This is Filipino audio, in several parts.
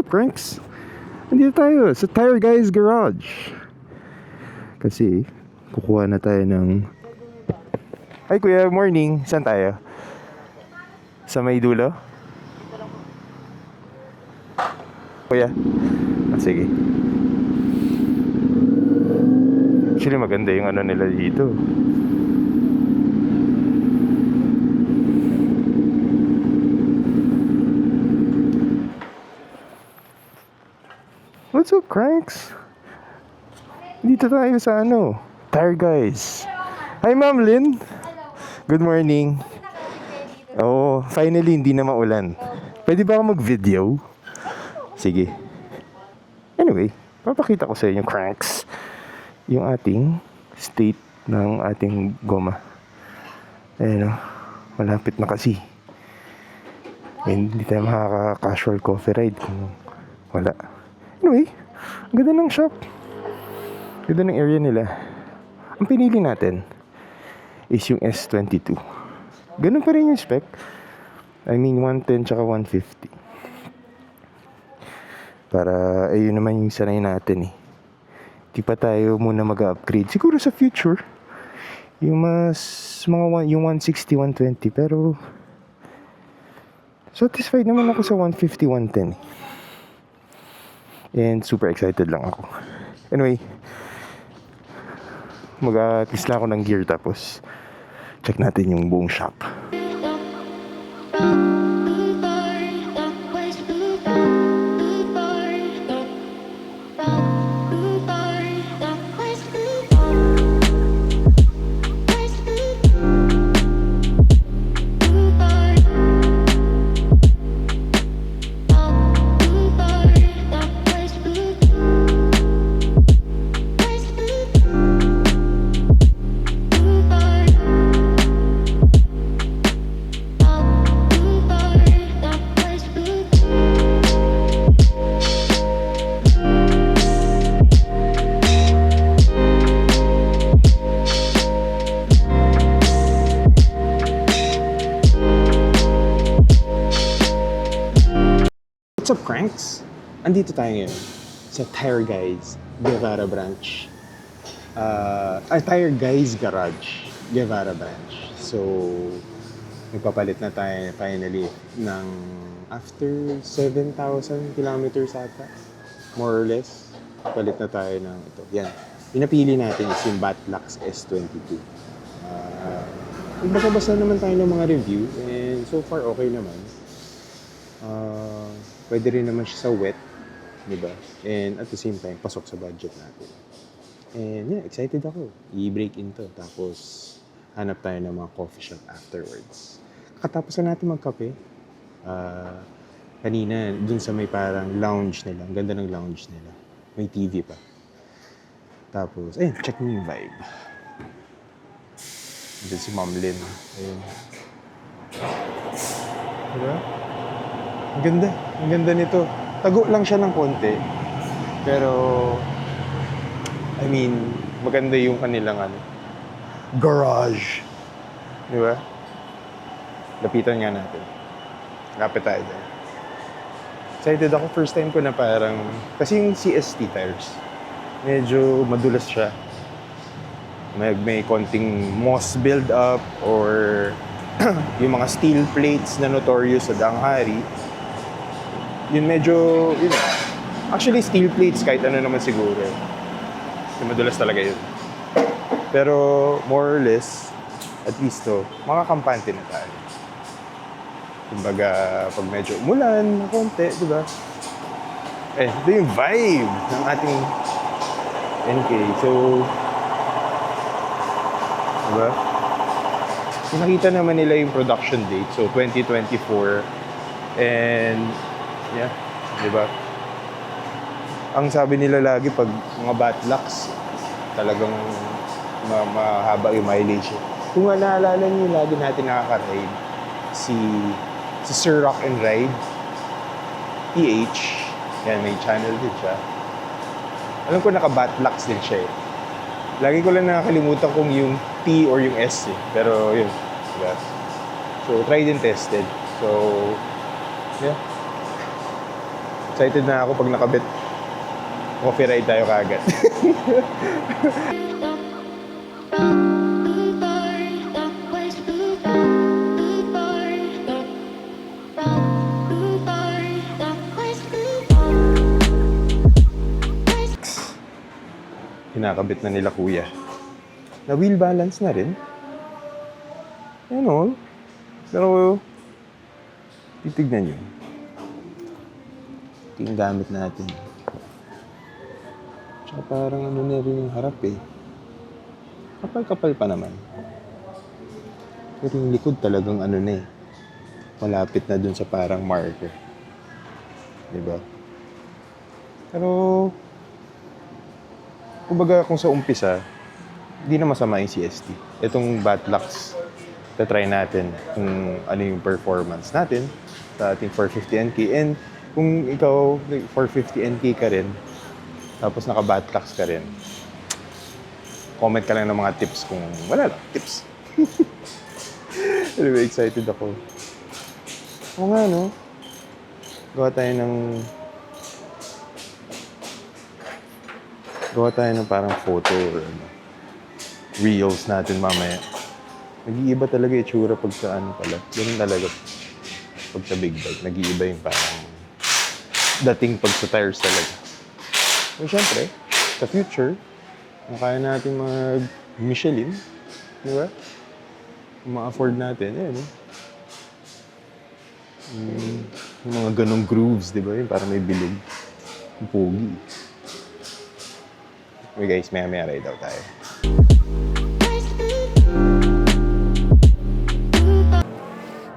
Cranks? Nandito tayo sa Tire Guys Garage. Kasi, kukuha na tayo ng... Ay kuya, morning. Saan tayo? Sa may dulo? Kuya? Ah, sige. Actually, maganda yung ano nila dito. Cranks? Dito tayo sa ano, Tire Guys. Hi, Ma'am Lynn. Good morning. Oo, finally hindi na maulan. Pwede ba ako mag-video? Sige. Anyway, papakita ko sa inyo, Cranks, yung ating state ng ating goma. Ayan o, malapit na kasi. Eh, hindi tayo makaka-casual coffee ride kung wala. Anyway, ang ganda ng shop. Ganda ng area nila. Ang pinili natin is yung S22. Ganun pa rin yung spec. I mean, 110 tsaka 150. Para, ayun naman yung sanay natin eh. Di pa tayo muna mag-upgrade. Siguro sa future, yung mas, mga, yung 160, 120. Pero, satisfied naman ako sa 150, 110 eh. And super excited lang ako. Anyway, mag-atis ako ng gear tapos check natin yung buong shop. What's up, Cranks? Andito tayo ngayon sa Tire Guys Guevara Branch. Uh, ay, Tire Guys Garage Guevara Branch. So, nagpapalit na tayo finally ng after 7,000 kilometers ata. More or less. Palit na tayo ng ito. Yan. Pinapili natin is yung Batlux S22. Uh, Nagbasa-basa naman tayo ng mga review and so far okay naman. Ah, pwede rin naman siya sa wet, di ba? And at the same time, pasok sa budget natin. And yeah, excited ako. I-break into. Tapos, hanap tayo ng mga coffee shop afterwards. Katapos na natin magkape. Ah, kanina, dun sa may parang lounge nila. Ang ganda ng lounge nila. May TV pa. Tapos, ayun, check mo yung vibe. Diyan si Ma'am Lynn. Ayun. Diba? Ang ganda. Ang ganda nito. Tago lang siya ng konti. Pero, I mean, maganda yung kanilang ano, garage. Di ba? Lapitan nga natin. Lapit tayo dyan. Excited ako. First time ko na parang, kasi yung CST tires, medyo madulas siya. May, may konting moss build up or yung mga steel plates na notorious sa Danghari, yun medyo, yun, actually steel plates kahit ano naman siguro. Yung madulas talaga yun. Pero more or less, at least to, makakampante na tayo. Kumbaga, pag medyo umulan konti, di ba? Eh, ito yung vibe ng ating NK. So, di ba? Nakita naman nila yung production date. So, 2024. And, yeah, di ba? Ang sabi nila lagi pag mga batlocks, talagang ma- mahaba yung mileage. Kung nga naalala niyo, lagi natin nakaka-ride si, si Sir Rock and Ride, PH, yan, may channel din siya. Alam ko naka-batlocks din siya eh. Lagi ko lang nakakalimutan kung yung T or yung S eh. Pero yun. Diba? So, tried and tested. So, yeah. Excited na ako pag nakabit. Coffee ride tayo kagad. Kinakabit na nila kuya. Na wheel balance na rin. Yan all. Pero, titignan nyo. Yung gamit natin. Tsaka parang ano na rin yung harap eh. Kapal-kapal pa naman. Pero yung likod talagang ano na eh. Malapit na dun sa parang marker. Diba? Pero, kumbaga kung sa umpisa, hindi na masama yung CST. Itong Batlux, try natin kung ano yung performance natin sa ating 450NK. And kung ikaw 450NK ka rin, tapos naka-Batlux ka rin, comment ka lang ng mga tips kung wala lang, tips. anyway, excited ako. Oo nga, no? Gawa tayo ng... Gawa tayo ng parang photo or ano, reels natin mamaya. Nag-iiba talaga yung tsura pag sa ano pala. Ganun talaga. Pag sa big bike, nag-iiba yung parang dating pag sa tires talaga. So, syempre, sa future, kaya natin mag Michelin, di ba? Ma-afford natin, eh, no? Mm, yung mga ganong grooves, di ba? Yung parang may bilog. Pogi. Okay guys, maya-maya ride out tayo.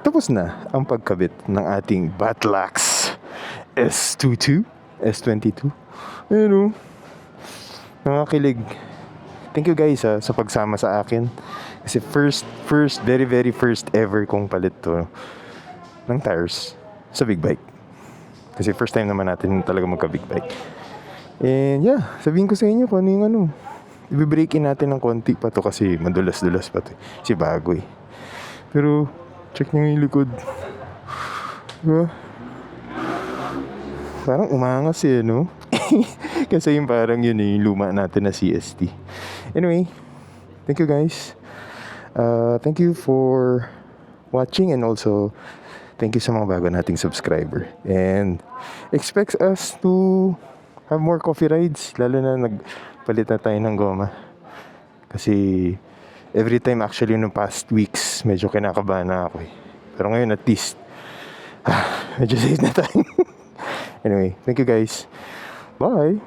Tapos na ang pagkabit ng ating Batlax S22, S22. Ayun o. Nakakilig. Thank you guys ha, sa pagsama sa akin. Kasi first, first, very, very first ever kong palit to ng tires sa big bike. Kasi first time naman natin talaga magka-big bike. And yeah, sabihin ko sa inyo kung ano yung ano. I-break in natin ng konti pa to kasi madulas-dulas pa to. Si bago eh. Pero, check nyo yung likod. Diba? Parang umangas eh, no? kasi yung parang yun eh, yung luma natin na CST. Anyway, thank you guys. Uh, thank you for watching and also thank you sa mga bago nating subscriber. And expect us to have more coffee rides, lalo na nagpalit na tayo ng goma. Kasi every time actually nung past weeks, medyo kinakabahan na ako eh. Pero ngayon at least, ah, medyo safe na tayo. anyway, thank you guys. Bye!